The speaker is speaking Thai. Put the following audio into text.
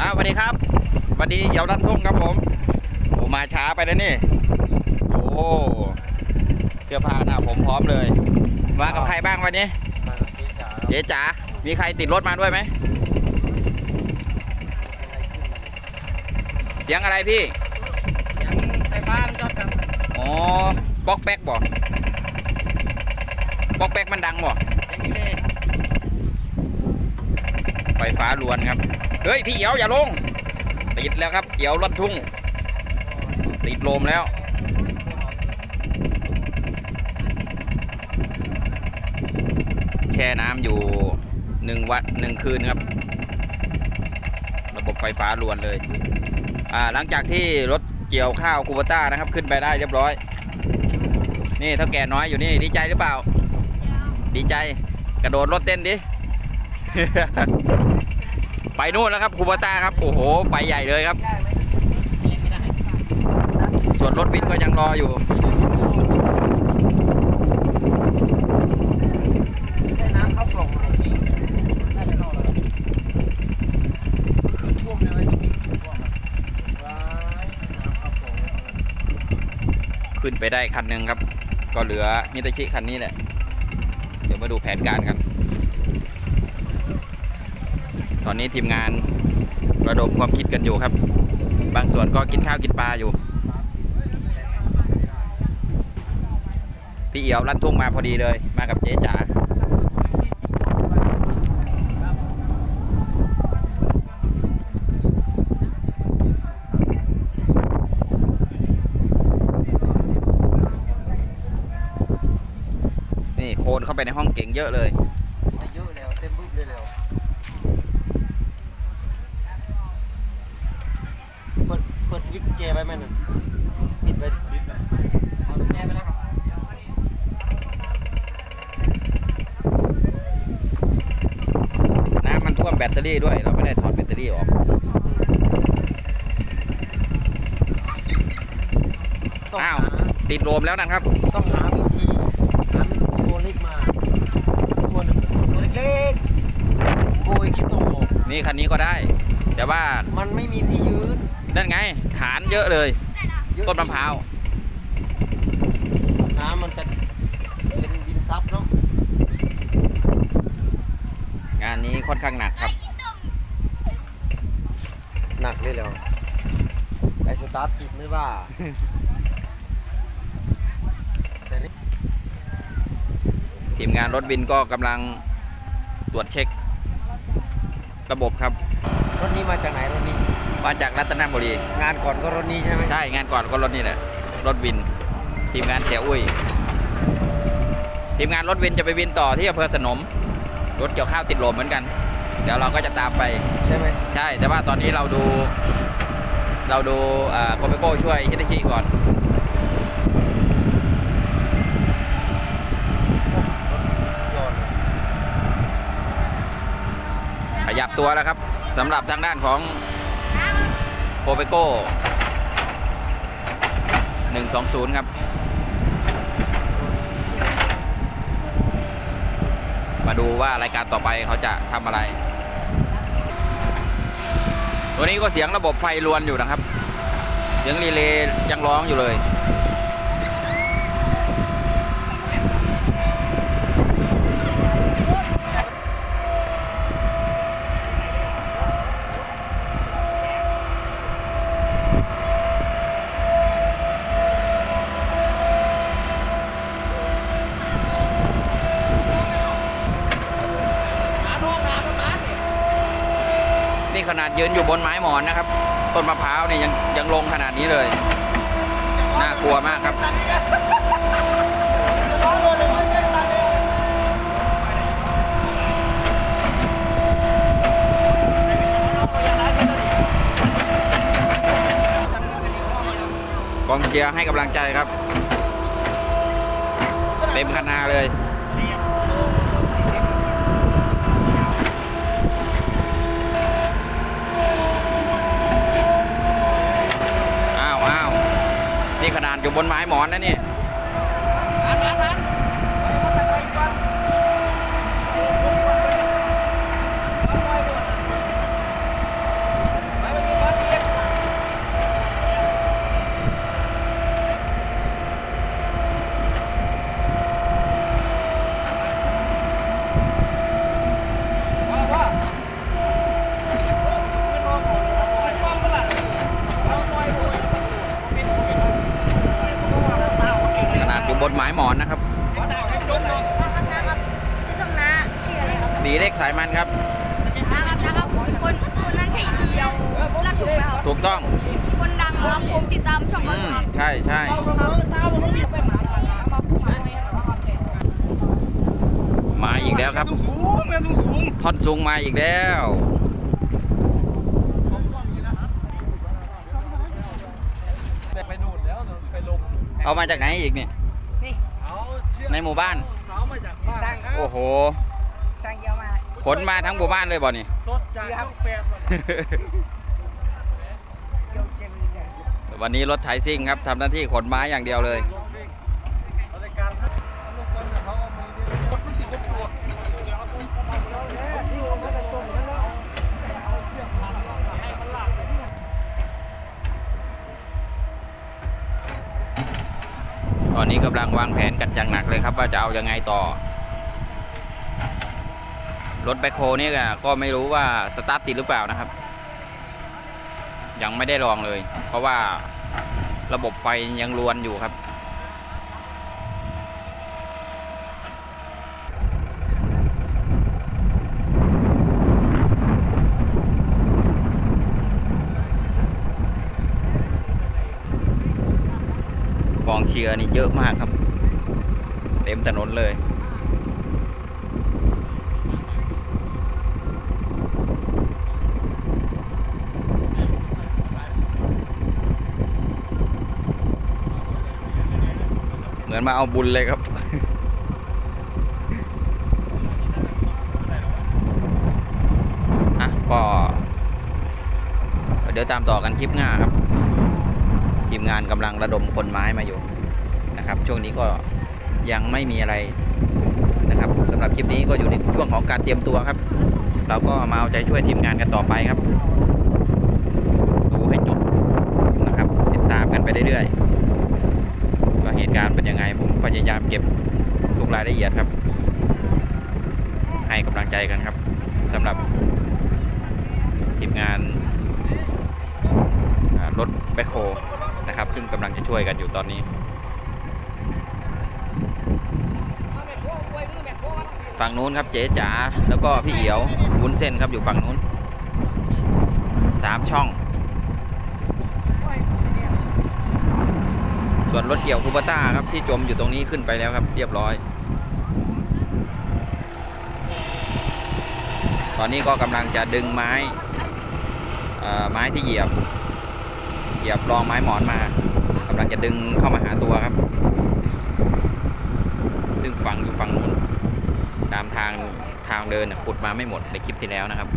อ่าสวัสดีครับสวัสดีเหี่ยวรันทุ่งครับผมโอ้มาช้าไปแล้วนี่โอ้เสื้อผ้าหน้าผมพร้อมเลย มากับใครบ้างวันนี้มากับพี่จ๋าเจ๊จ๋ามีใครติดรถมาด้วยไหมเสียงอะไรพี่เสียงไฟฟ้ามันชอบกันอ๋อป๊อกแป๊กบ่ป๊อกแป๊กมันดังบ่เสียงนี่เลยไฟฟ้าล้วนครับ เฮ้ย พี่เหียวอย่าลง ติดแล้วครับเหียวรถทุ่ง ติดลมแล้วแช่น้ำอยู่หนึ่งวัดหนึ่งคืนครับ ระบบไฟฟ้าล้วนเลยอ่าหลังจากที่รถเกี่ยวข้าวคูเบต้านะครับ ขึ้นไปได้เรียบร้อย นี่เท่าแก่น้อยอยู่นี่ดีใจหรือเปล่า ดีใจกระโดดรถเต้นดิ ไปนู่นแล้วครับคูเบต้าครับ โอ้โห ไปใหญ่เลยครับ ส่วนรถวินก็ยังรออยู่ขึ้นไปได้คันหนึ่งครับ ก็เหลือมิตาชิคันนี้แหละ เดี๋ยวมาดูแผนการกัน ตอนนี้ทีมงานระดมความคิดกันอยู่ครับ บางส่วนก็กินข้าวกินปลาอยู่ พี่เอี่ยวลั่นทุ่งมาพอดีเลย มากับเจ๊จ๋านี่โคนเข้าไปในห้องเก่งเยอะเลย ไม่เยอะแล้วเต็มบึ้มเลยแล้วเปิดเปิดสวิตช์กุญแจไว้ไหมนั่นปิดไว้ปิดไว้เอากุญแจไปแล้วครับ น้ำมันท่วมแบ ตเตอรี่ด้วย เราไม่ได้ถอดแบตเตอรี่ออกต้องอ้าวหาติดโลมแล้วนะครับ ต้องหาวิธีหาตัวเล็กมาตัวหนึ่งตัวเล็กๆโอ้ยคิดต้องออกนี่คันนี้ก็ได้ แต่ว่ามันไม่มีที่ยืนนั่นไง ฐานเยอะเลย เยอะต้นมะพร้าวน้ำมันจะเป็นดินซับเนาะ งานนี้ค่อนข้างหนักครับ หนักเลยแล้วไอสตาร์ทติดไม่ว่าแต่นี่ทีมงานรถวินก็กำลังตรวจเช็ค ระบบครับ รถนี้มาจากไหนรถนี้ มาจากรัตนบุรี งานก่อนก็รถนี้ใช่ไหมใช่ งานก่อนก็รถนี่แหละ รถวิน ทีมงานเสียอุ้ย ทีมงานรถวินจะไปวินต่อที่อำเภอสนม รถเกี่ยวข้าวติดลมเหมือนกัน เดี๋ยวเราก็จะตามไปใช่ไหมใช่แต่ว่าตอนนี้เราดู เราดูโกเปโก้ช่วยฮิตาชิก่อนสุดยอดเลยขยับตัวแล้วครับสำหรับทางด้านของโ o เปโก้120 ครับ มาดูว่ารายการต่อไปเขาจะทำอะไร ตัวนี้ก็เสียงระบบไฟลวนอยู่นะครับ เสียงรีเลย์ยังร้องอยู่เลย นี่ขนาดยืนอยู่บนไม้หมอนนะครับ ต้นมะพร้าวเนี่ยยังยังลงขนาดนี้เลย น่ากลัวมากครับ กองเชียร์ให้กำลังใจครับ เต็มคณาเลย อ้าวอ้าวนี่ขนาด อยู่บนไม้หมอนนะนี่ทันทันไปมาทันไปก่อน ก นะครับ ครับนะครับชื่อส้มนะชื่ออะไรครับ ดีเล็ก สายมันครับนะครับนะครับคนคนนั้นใช่เอียวลากถูกไหมครับถูกต้อง คนดังครับผมติดตามช่องอืเขามครับใช่ใช่มาอีกแล้วครับ สูงแม่สูงสูงท่อนสูงมาอีกแล้ว ไปนู่นแล้วไปลงเอามาจากไหนอีกเนี่ย เอาเชือกในหมู่บ้าน สาวมาจากบ้านครับโอ้โห สร้างเยอะมาก ขนมาทั้งหมู่บ้านเลยบ่นี่ สดจากช่องแปดเยอะจะมีใหญ่วันนี้รถไถซิ่งครับทำหน้าที่ขนไม้อย่างเดียวเลย รถซิ่งเอารายการครับลงกันเขาเอามือนี่กดไม่ติดกดปวดตอนนี้กำลังวางแผนกันอย่างหนักเลยครับว่าจะเอายังไงต่อ รถแบคโฮนี่ก็ก็ไม่รู้ว่าสตาร์ทติดหรือเปล่านะครับ ยังไม่ได้ลองเลย เพราะว่าระบบไฟยังรวนอยู่ครับกองเชียร์นี่เยอะมากครับ เต็มถนนเลย มือนมาเอาบุญเลยครับ อะ ก็ เดี๋ยวตามต่อกันคลิปหน้าครับ ทีมงานกำลังระดมคนไม้มาอยู่นะครับ ช่วงนี้ก็ยังไม่มีอะไรนะครับสำหรับคลิปนี้ก็อยู่ในช่วงของการเตรียมตัวครับ เราก็มาเอาใจช่วยทีมงานกันต่อไปครับ ดูให้จบนะครับ ติดตามกันไปเรื่อยๆ เหตุการณ์เป็นยังไง ผมพยายามเก็บทุกรายละเอียดครับ ให้กำลังใจกันครับสำหรับทีมงานรถแบคโฮนะครับ ซึ่งกำลังจะช่วยกันอยู่ตอนนี้ ฝั่งนู้นครับเจ๊จ๋าแล้วก็พี่เอียววุ้นเส้นครับอยู่ฝั่งนู้นสามช่อง ส่วนรถเกี่ยวคูปต้าครับที่จมอยู่ตรงนี้ขึ้นไปแล้วครับ เรียบร้อย ตอนนี้ก็กำลังจะดึงไม้ไม้ที่เหยียบ เหยียบรองไม้หมอนมากำลังจะดึงเข้ามาหาตัวครับ ซึ่งฝังอยู่ฝั่งนู้นตามทางทางเดินขุดมาไม่หมดในคลิปที่แล้วนะครับ